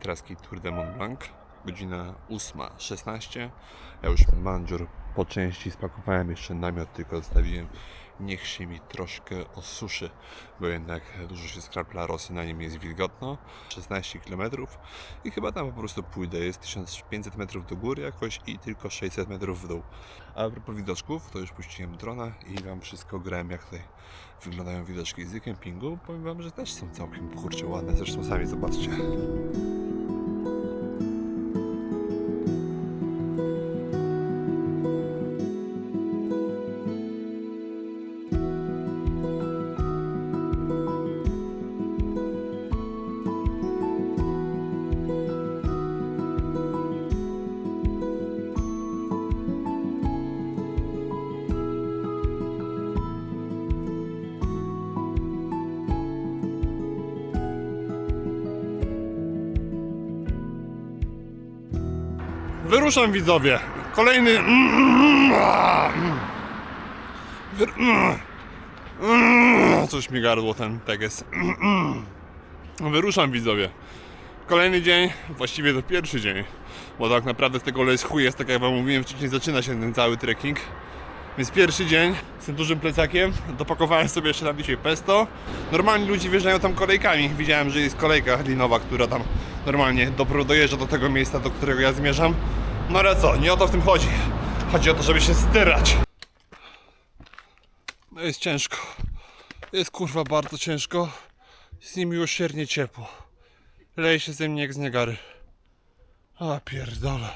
traski Tour de Mont Blanc. Godzina 8.16. Ja już mandziur po części spakowałem, jeszcze namiot tylko zostawiłem. Niech się mi troszkę osuszy, bo jednak dużo się skrapla rosy, na nim jest wilgotno. 16 km i chyba tam po prostu pójdę. Jest 1500 metrów do góry jakoś i tylko 600 metrów w dół. A propos widoczków, to już puściłem drona i wam wszystko grałem, jak tutaj wyglądają widoczki z kempingu. Powiem wam, że też są całkiem kurczę ładne, zresztą sami zobaczcie. Wyruszam widzowie. Kolejny. Coś mi gardło ten teges. Wyruszam widzowie. Kolejny dzień, właściwie to pierwszy dzień, bo tak naprawdę z tego jest chuj, jest tak jak wam mówiłem wcześniej, zaczyna się ten cały trekking. Więc pierwszy dzień z tym dużym plecakiem, dopakowałem sobie jeszcze tam dzisiaj pesto. Normalnie ludzie wjeżdżają tam kolejkami. Widziałem, że jest kolejka linowa, która tam normalnie dojeżdża do tego miejsca, do którego ja zmierzam. No ale co, nie o to w tym chodzi. Chodzi o to, żeby się styrać. No jest ciężko. Jest kurwa bardzo ciężko. Jest niemiłosiernie ciepło. Leje się ze mnie jak z niegary. A pierdolę.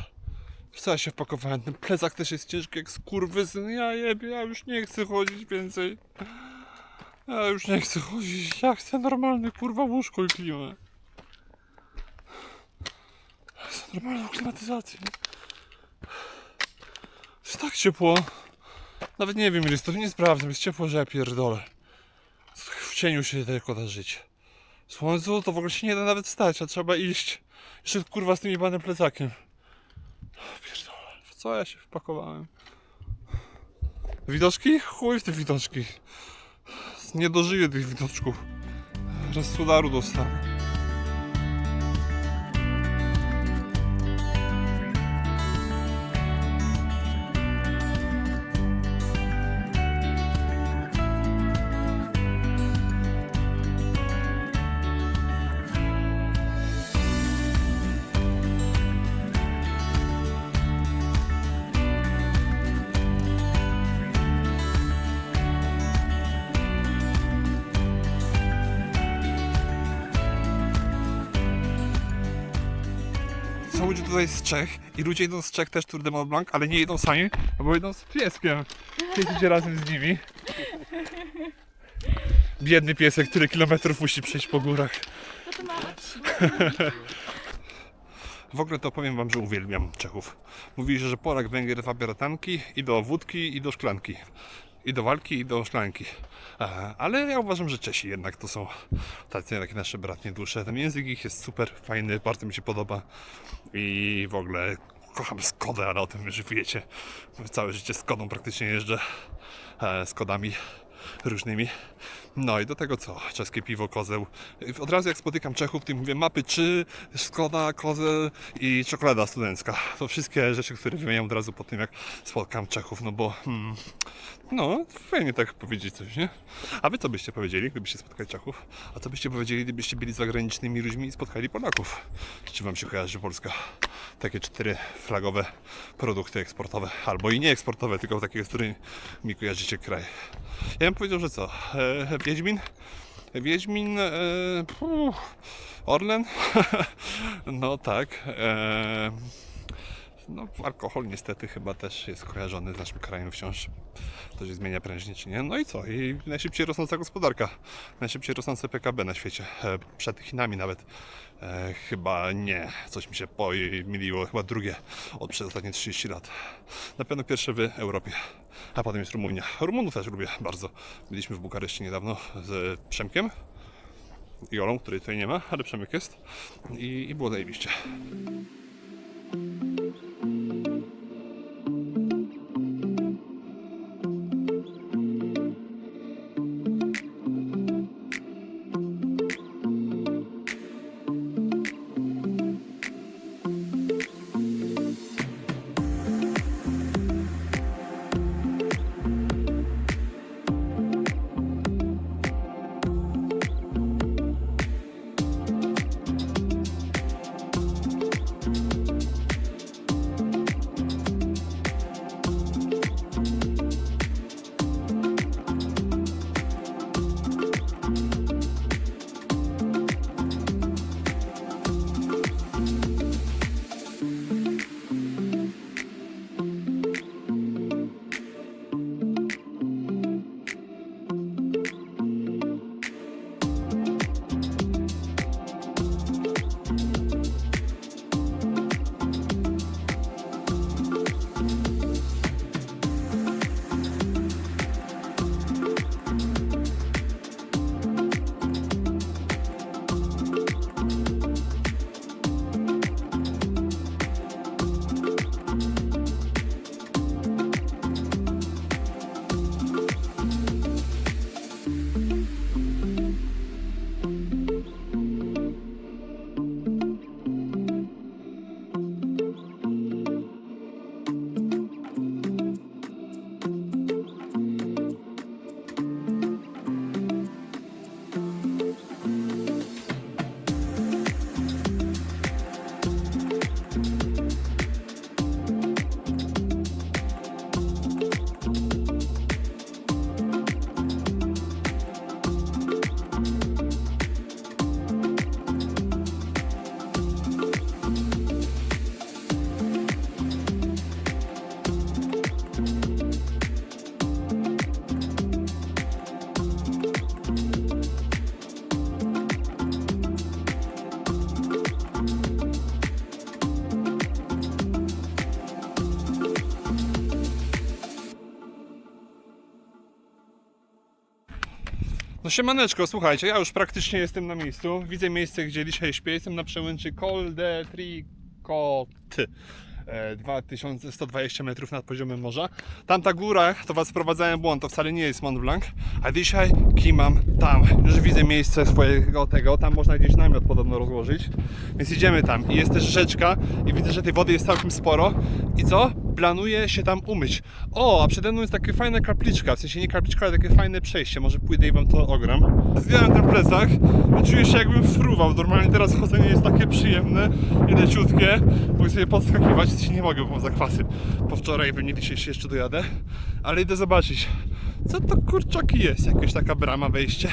Co ja się wpakowałem? Ten plecak też jest ciężki jak skurwysyn. Ja jebie, ja już nie chcę chodzić więcej. Ja już nie chcę chodzić. Ja chcę normalny kurwa łóżko i klimę. Chcę normalną klimatyzację. Jest tak ciepło. Nawet nie wiem ile to, nie sprawdzam. Jest ciepło, że ja pierdolę. W cieniu się tylko da żyć. Słońcu to w ogóle się nie da nawet stać, a trzeba iść. Jeszcze kurwa z tym jebanym plecakiem. Pierdolę, w co ja się wpakowałem? Widoczki? Chuj w te widoczki. Nie dożyję tych widoczków. Raz z udaru dostanę. Tutaj z Czech i ludzie idą z Czech też Tour de Mont Blanc, ale nie idą sami, bo idą z pieskiem. Pies idzie razem z nimi. Biedny piesek, który kilometrów musi przejść po górach. W ogóle to powiem wam, że uwielbiam Czechów. Mówili, że Polak, Węgier, bratanki i do wódki i do szklanki. I do walki i do szklanki. E, Ale ja uważam, że Czesi jednak to są tacy jak nasze bratnie dusze. Ten język ich jest super fajny, bardzo mi się podoba. I w ogóle kocham Skodę, ale o tym już wiecie. Całe życie Skodą praktycznie jeżdżę. E, Skodami różnymi. No i do tego co? Czeskie piwo, kozeł. Od razu jak spotykam Czechów, to mówię mapy czy Skoda, kozeł i czekolada studencka. To wszystkie rzeczy, które wymieniam od razu po tym, jak spotkam Czechów, no bo hmm, no, fajnie tak powiedzieć coś, nie? A wy co byście powiedzieli, gdybyście spotkali Czechów? A co byście powiedzieli, gdybyście byli zagranicznymi ludźmi i spotkali Polaków? Czy wam się kojarzy Polska? Takie cztery flagowe produkty eksportowe, albo i nie eksportowe, tylko takie, z którymi mi kojarzycie kraj. Ja bym powiedział, że co? E, Wiedźmin? Wiedźmin, e, Orlen? no tak. E, no, alkohol niestety chyba też jest kojarzony z naszym krajem wciąż. To się zmienia prężnie, czy nie? No i co? I najszybciej rosnąca gospodarka. Najszybciej rosnące PKB na świecie. E, Przed Chinami nawet. E, chyba nie. Coś mi się pomyliło. Chyba drugie od przez ostatnie 30 lat. Na pewno pierwsze w Europie. A potem jest Rumunia. Rumunów też lubię bardzo. Byliśmy w Bukareszcie niedawno z Przemkiem. I Olą, której tutaj nie ma, ale Przemek jest. I, i było zajebiście. No siemaneczko, słuchajcie, ja już praktycznie jestem na miejscu. Widzę miejsce, gdzie dzisiaj śpię. Jestem na przełęczy Col de Tricot. E, 2120 metrów nad poziomem morza. Tamta góra, to was wprowadzałem błąd, to wcale nie jest Mont Blanc. A dzisiaj kimam tam. Już widzę miejsce swojego tego, tam można gdzieś namiot podobno rozłożyć. Więc idziemy tam. I jest też rzeczka i widzę, że tej wody jest całkiem sporo. I co? Planuję się tam umyć. O, a przede mną jest takie fajna kapliczka, w sensie nie kapliczka, ale takie fajne przejście. Może pójdę i wam to ogram. Zdjąłem ten plecak i czuję się jakbym fruwał. Normalnie teraz chodzenie jest takie przyjemne i leciutkie. Mogę sobie podskakiwać, sensie nie mogę, bo mam zakwasy. Po wczoraj pewnie dzisiaj się jeszcze dojadę. Ale idę zobaczyć, co to kurczaki jest. Jakaś taka brama, wejście.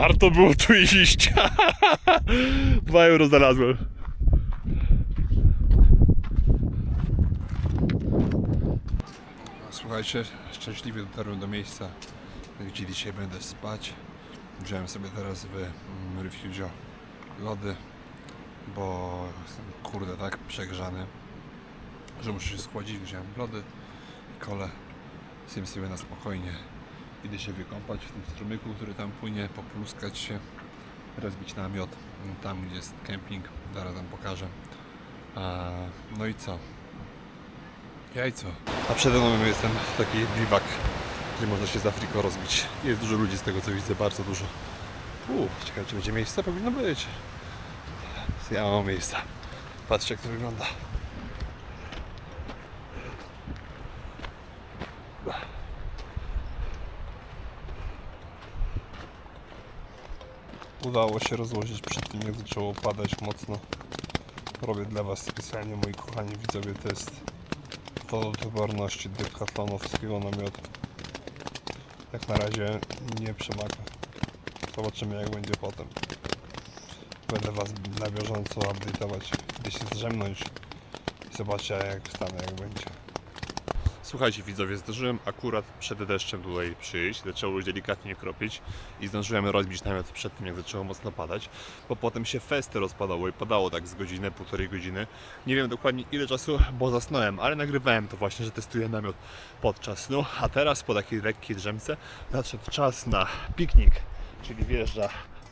Warto było tu iść. Dwa euro znalazłem. Słuchajcie, szczęśliwie dotarłem do miejsca, gdzie dzisiaj będę spać. Wziąłem sobie teraz w mm, Refugio lody, bo jestem kurde tak przegrzany, że muszę się schłodzić. Wziąłem lody i kole. Zjem sobie na spokojnie. Idę się wykąpać w tym strumyku, który tam płynie, popluskać się, rozbić namiot tam, gdzie jest kemping, zaraz wam pokażę. No i co? Jajco. A przede mną jest taki biwak, gdzie można się z Afriką rozbić. Jest dużo ludzi z tego co widzę, bardzo dużo. Uuu, ciekawe czy będzie miejsce? Powinno być. Ja mam miejsca. Patrzcie jak to wygląda. Udało się rozłożyć przed tym jak zaczęło padać mocno. Robię dla Was specjalnie moi kochani widzowie test wodoodporności dekatlonowskiego namiotu. Jak na razie nie przemaga. Zobaczymy jak będzie potem. Będę Was na bieżąco update'ować, gdy się zdrzemnąć i zobaczę jak wstanę, jak będzie. Słuchajcie widzowie, zdążyłem akurat przed deszczem tutaj przyjść, zaczęło już delikatnie kropić i zdążyłem rozbić namiot przed tym jak zaczęło mocno padać, bo potem się festy rozpadało i padało tak z godzinę, półtorej godziny. Nie wiem dokładnie ile czasu, bo zasnąłem, ale nagrywałem to właśnie, że testuję namiot podczas snu, a teraz po takiej lekkiej drzemce nadszedł czas na piknik, czyli wjeżdża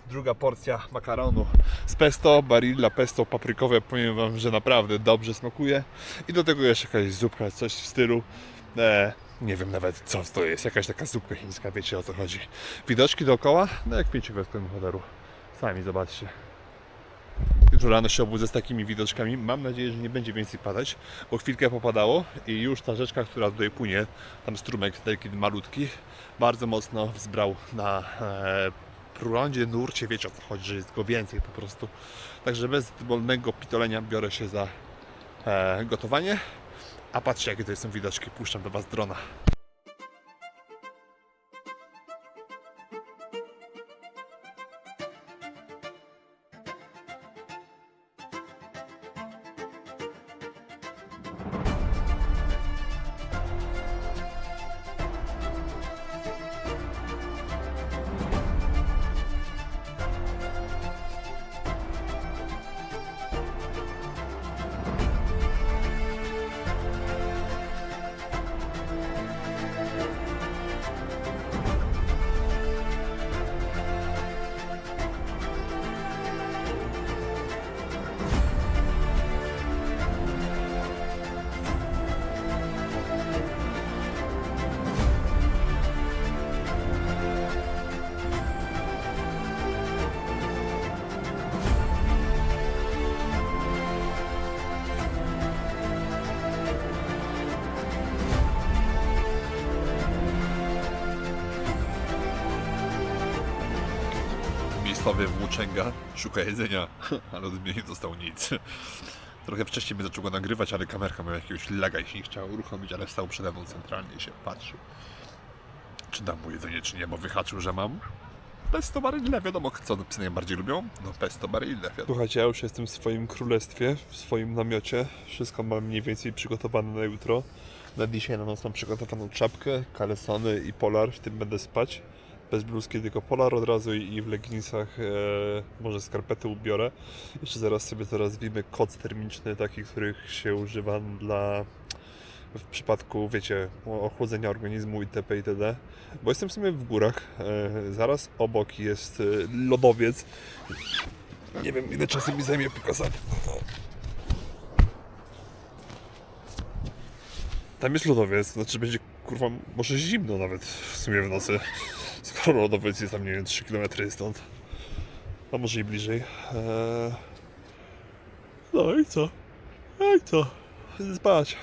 druga porcja makaronu z pesto, barilla pesto paprykowe. Powiem Wam, że naprawdę dobrze smakuje. I do tego jeszcze jakaś zupka, coś w stylu. E, nie wiem nawet co to jest, jakaś taka zupka chińska, wiecie o co chodzi. Widoczki dookoła, no jak w pięciogwiazdkowym hotelu. Sami zobaczcie. Jutro rano się obudzę z takimi widoczkami. Mam nadzieję, że nie będzie więcej padać, bo chwilkę popadało i już ta rzeczka, która tutaj płynie, tam strumek taki malutki, bardzo mocno wzbrał na e, prądzie, nurcie, wiecie o co chodzi, że jest go więcej po prostu. Także bez wolnego pitolenia biorę się za e, gotowanie. A patrzcie jakie to są widoczki, puszczam do Was drona. Miejscowy włóczęga szuka jedzenia, ale od mnie nie dostał nic. Trochę wcześniej by zaczął go nagrywać, ale kamerka miała jakiegoś laga i się nie chciała uruchomić, ale stał przede mną centralnie i się patrzył. Czy dam mu jedzenie, czy nie, bo wyhaczył, że mam. Pesto barille, wiadomo co psy najbardziej lubią. No pesto barille, wiadomo. Słuchajcie, ja już jestem w swoim królestwie, w swoim namiocie. Wszystko mam mniej więcej przygotowane na jutro. Na dzisiaj na noc mam przygotowaną czapkę, kalesony i polar, w tym będę spać. Bez bluzki, tylko polar od razu i w leginsach e, może skarpety ubiorę. Jeszcze zaraz sobie to rozwijmy koc termiczny, taki, których się używa dla w przypadku, wiecie, ochłodzenia organizmu itp. itd. Bo jestem w sumie w górach. E, zaraz obok jest e, lodowiec. Nie wiem, ile czasu mi zajmie pokazanie. Tam jest lodowiec, znaczy będzie kurwa, może zimno nawet w sumie w nocy. Skoro lodowiec jest tam, nie wiem, 3 km stąd. A może i bliżej. Eee... No i co? No i co? Spać.